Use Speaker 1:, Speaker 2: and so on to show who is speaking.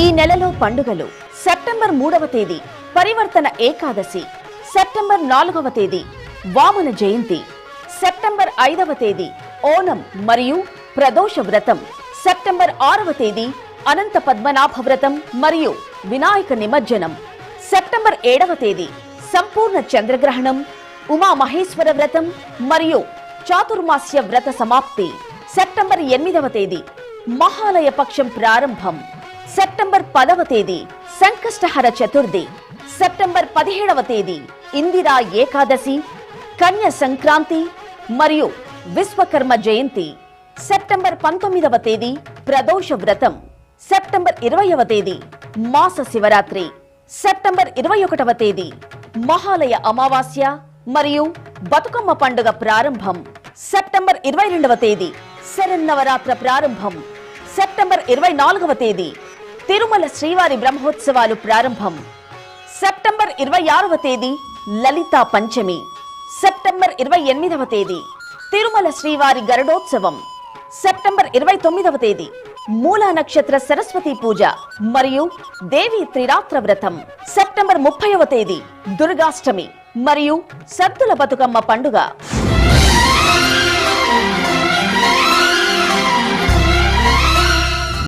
Speaker 1: ఈ నెలలో పండుగలు. సెప్టెంబర్ మూడవ తేదీ పరివర్తన ఏకాదశి. సెప్టెంబర్ నాలుగవ తేదీ వామన జయంతి. సెప్టెంబర్ ఐదవ తేదీ ఓణం మరియు ప్రదోష వ్రతం. సెప్టెంబర్ ఆరవ తేదీ అనంత పద్మనాభ వ్రతం మరియు వినాయక నిమజ్జనం. సెప్టెంబర్ ఏడవ తేదీ సంపూర్ణ చంద్రగ్రహణం ఉమా మహేశ్వర వ్రతం మరియు చాతుర్మాస్య వ్రత సమాప్తి. సెప్టెంబర్ ఎనిమిదవ తేదీ మహాలయ పక్షం ప్రారంభం. సెప్టెంబర్ పదవ తేదీ సంకష్టహర చతుర్థి. సెప్టెంబర్ పదిహేడవ తేదీ ఇందిరా ఏకాదశి కన్య సంక్రాంతి మరియు విశ్వకర్మ జయంతి. సెప్టెంబర్ పంతొమ్మిదవ తేదీ ప్రదోష వ్రతం. సెప్టెంబర్ ఇరవైవ తేదీ మాస శివరాత్రి. సెప్టెంబర్ ఇరవై ఒకటవ తేదీ మహాలయ అమావాస్య మరియు బతుకమ్మ పండుగ ప్రారంభం. సెప్టెంబర్ ఇరవై రెండవ తేదీ శరన్నవరాత్ర ప్రారంభం. సెప్టెంబర్ ఇరవై నాలుగవ తేదీ తిరుమల శ్రీవారి బ్రహ్మోత్సవాలు ప్రారంభం. సెప్టెంబర్ ఇరవై ఆరవ తేదీ లలితా పంచమి. సెప్టెంబర్ ఇరవై ఎనిమిదవ తేదీ తిరుమల శ్రీవారి గరుడోత్సవం. సెప్టెంబర్ ఇరవై తొమ్మిదవ తేదీ మూలా నక్షత్ర సరస్వతి పూజ మరియు దేవి త్రిరాత్ర వ్రతం. సెప్టెంబర్ ముప్పైవ తేదీ దుర్గాష్టమి మరియు సద్దుల బతుకమ్మ పండుగ.